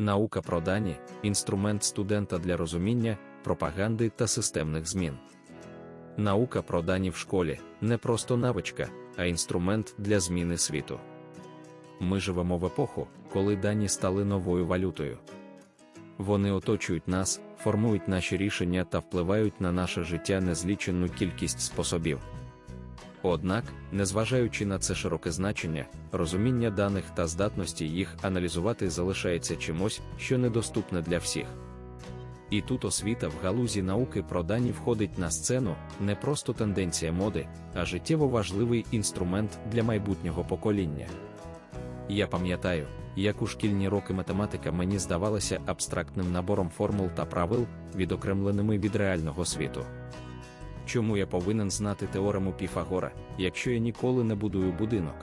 Наука про дані інструмент студента для розуміння, пропаганди та системних змін. Наука про дані в школі не просто навичка, а інструмент для зміни світу. Ми живемо в епоху, коли дані стали новою валютою. Вони оточують нас, формують наші рішення та впливають на наше життя незлічену кількість способів. Однак, незважаючи на це широке значення, розуміння даних та здатності їх аналізувати залишається чимось, що недоступне для всіх. І тут освіта в галузі науки про дані входить на сцену не просто тенденція моди, а життєво важливий інструмент для майбутнього покоління. Я пам'ятаю, як у шкільні роки математика мені здавалася абстрактним набором формул та правил, відокремленими від реального світу. Чому я повинен знати теорему Піфагора, якщо я ніколи не будую будинок?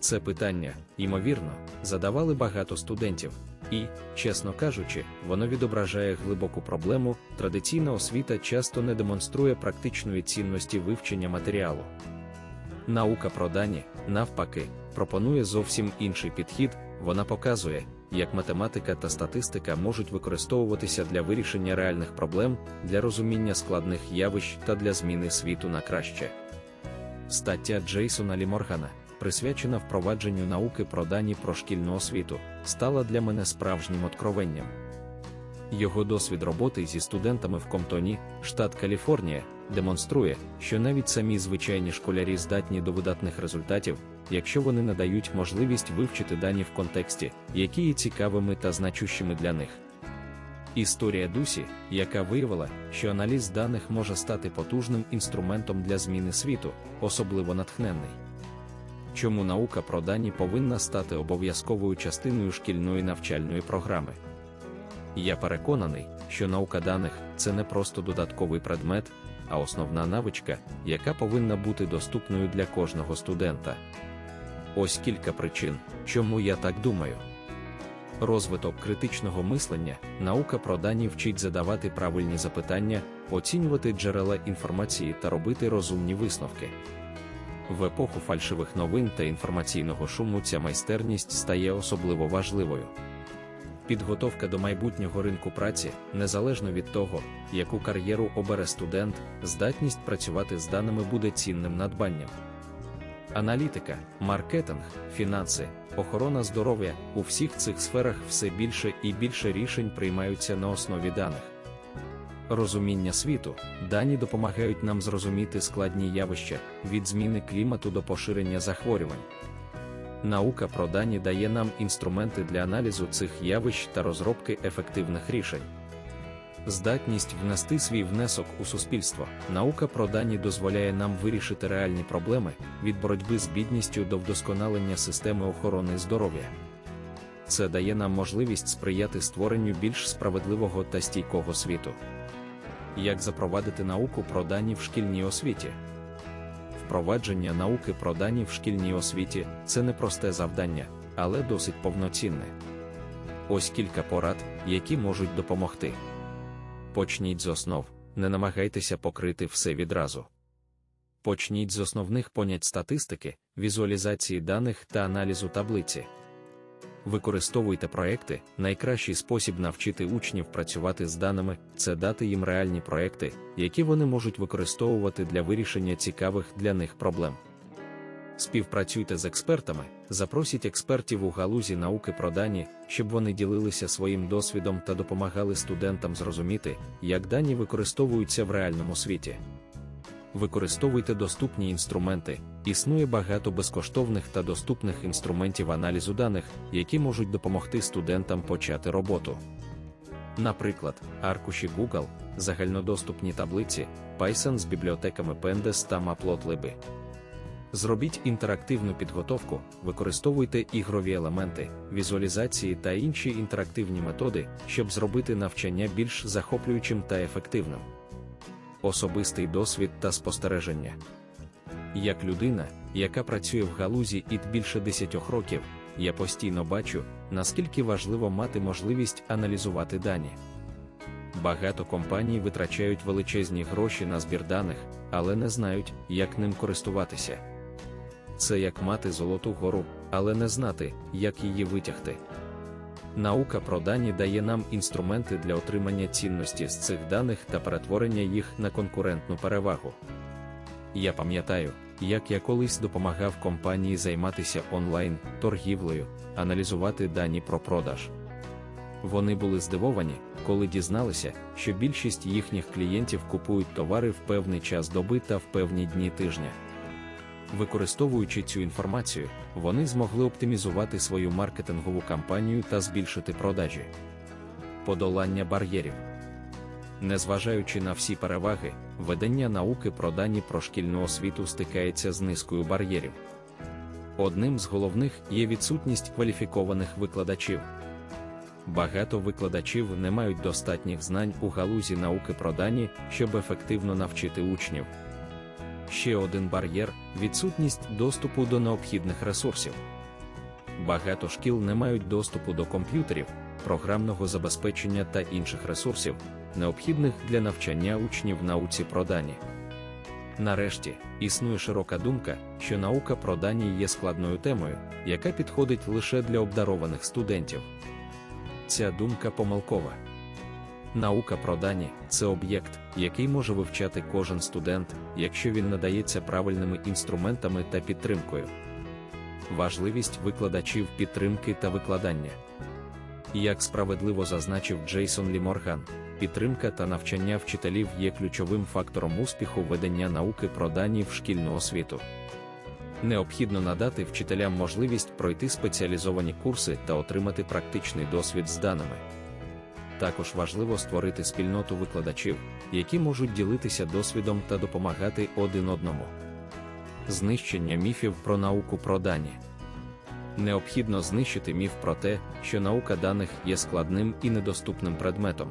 Це питання, ймовірно, задавали багато студентів, і, чесно кажучи, воно відображає глибоку проблему. Традиційна освіта часто не демонструє практичної цінності вивчення матеріалу. Наука про дані, навпаки, пропонує зовсім інший підхід, вона показує, як математика та статистика можуть використовуватися для вирішення реальних проблем, для розуміння складних явищ та для зміни світу на краще. Стаття Джейсона Ліморгана, присвячена впровадженню науки про дані про шкільну освіту, стала для мене справжнім откровенням. Його досвід роботи зі студентами в Комтоні, штат Каліфорнія, демонструє, що навіть самі звичайні школярі здатні до видатних результатів, якщо вони надають можливість вивчити дані в контексті, які є цікавими та значущими для них. Історія Дусі, яка виявила, що аналіз даних може стати потужним інструментом для зміни світу, особливо натхненний. Чому наука про дані повинна стати обов'язковою частиною шкільної навчальної програми? Я переконаний, що наука даних це не просто додатковий предмет, а основна навичка, яка повинна бути доступною для кожного студента. Ось кілька причин, чому я так думаю. Розвиток критичного мислення, наука про дані вчить задавати правильні запитання, оцінювати джерела інформації та робити розумні висновки. В епоху фальшивих новин та інформаційного шуму ця майстерність стає особливо важливою. Підготовка до майбутнього ринку праці, незалежно від того, яку кар'єру обере студент, здатність працювати з даними буде цінним надбанням. Аналітика, маркетинг, фінанси, охорона здоров'я у всіх цих сферах все більше і більше рішень приймаються на основі даних. Розуміння світу, дані допомагають нам зрозуміти складні явища від зміни клімату до поширення захворювань. Наука про дані дає нам інструменти для аналізу цих явищ та розробки ефективних рішень. Здатність внести свій внесок у суспільство. Наука про дані дозволяє нам вирішити реальні проблеми від боротьби з бідністю до вдосконалення системи охорони здоров'я. Це дає нам можливість сприяти створенню більш справедливого та стійкого світу. Як запровадити науку про дані в шкільній освіті? Впровадження науки про дані в шкільній освіті це не просте завдання, але досить повноцінне. Ось кілька порад, які можуть допомогти. Почніть з основ, не намагайтеся покрити все відразу. Почніть з основних понять статистики, візуалізації даних та аналізу таблиці. Використовуйте проекти. Найкращий спосіб навчити учнів працювати з даними це дати їм реальні проекти, які вони можуть використовувати для вирішення цікавих для них проблем. Співпрацюйте з експертами, запросіть експертів у галузі науки про дані, щоб вони ділилися своїм досвідом та допомагали студентам зрозуміти, як дані використовуються в реальному світі. Використовуйте доступні інструменти. Існує багато безкоштовних та доступних інструментів аналізу даних, які можуть допомогти студентам почати роботу. Наприклад, аркуші Google, загальнодоступні таблиці, Python з бібліотеками Pandas та Matplotlib. Зробіть інтерактивну підготовку, використовуйте ігрові елементи, візуалізації та інші інтерактивні методи, щоб зробити навчання більш захоплюючим та ефективним. Особистий досвід та спостереження. Як людина, яка працює в галузі і більше 10 років, я постійно бачу, наскільки важливо мати можливість аналізувати дані. Багато компаній витрачають величезні гроші на збір даних, але не знають, як ним користуватися. Це як мати золоту гору, але не знати, як її витягти. Наука про дані дає нам інструменти для отримання цінності з цих даних та перетворення їх на конкурентну перевагу. Я пам'ятаю, як я колись допомагав компанії займатися онлайн торгівлею, аналізувати дані про продаж. Вони були здивовані, коли дізналися, що більшість їхніх клієнтів купують товари в певний час доби та в певні дні тижня. Використовуючи цю інформацію, вони змогли оптимізувати свою маркетингову кампанію та збільшити продажі. Подолання бар'єрів. Незважаючи на всі переваги, ведення науки про дані про шкільну освіту стикається з низкою бар'єрів. Одним з головних є відсутність кваліфікованих викладачів. Багато викладачів не мають достатніх знань у галузі науки про дані, щоб ефективно навчити учнів. Ще один бар'єр відсутність доступу до необхідних ресурсів. Багато шкіл не мають доступу до комп'ютерів, програмного забезпечення та інших ресурсів, необхідних для навчання учнів науці про дані. Нарешті, існує широка думка, що наука про дані є складною темою, яка підходить лише для обдарованих студентів. Ця думка помилкова. Наука про дані це об'єкт, який може вивчати кожен студент, якщо він надається правильними інструментами та підтримкою. Важливість викладачів підтримки та викладання. Як справедливо зазначив Джейсон Лі Морган, підтримка та навчання вчителів є ключовим фактором успіху ведення науки про дані в шкільну освіту. Необхідно надати вчителям можливість пройти спеціалізовані курси та отримати практичний досвід з даними. Також важливо створити спільноту викладачів, які можуть ділитися досвідом та допомагати один одному. Знищення міфів про науку про дані. Необхідно знищити міф про те, що наука даних є складним і недоступним предметом.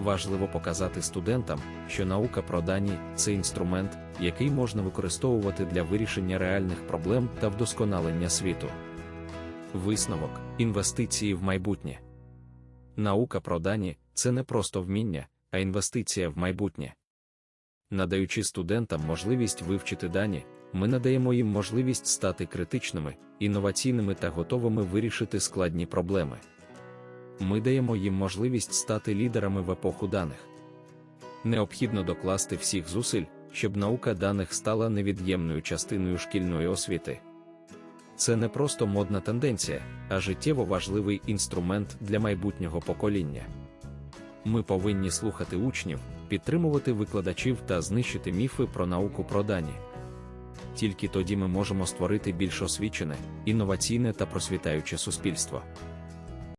Важливо показати студентам, що наука про дані це інструмент, який можна використовувати для вирішення реальних проблем та вдосконалення світу. Висновок інвестиції в майбутнє. Наука про дані це не просто вміння, а інвестиція в майбутнє. Надаючи студентам можливість вивчити дані, ми надаємо їм можливість стати критичними, інноваційними та готовими вирішити складні проблеми. Ми даємо їм можливість стати лідерами в епоху даних. Необхідно докласти всіх зусиль, щоб наука даних стала невід'ємною частиною шкільної освіти. Це не просто модна тенденція, а життєво важливий інструмент для майбутнього покоління. Ми повинні слухати учнів, підтримувати викладачів та знищити міфи про науку про дані. Тільки тоді ми можемо створити більш освічене, інноваційне та просвітаюче суспільство.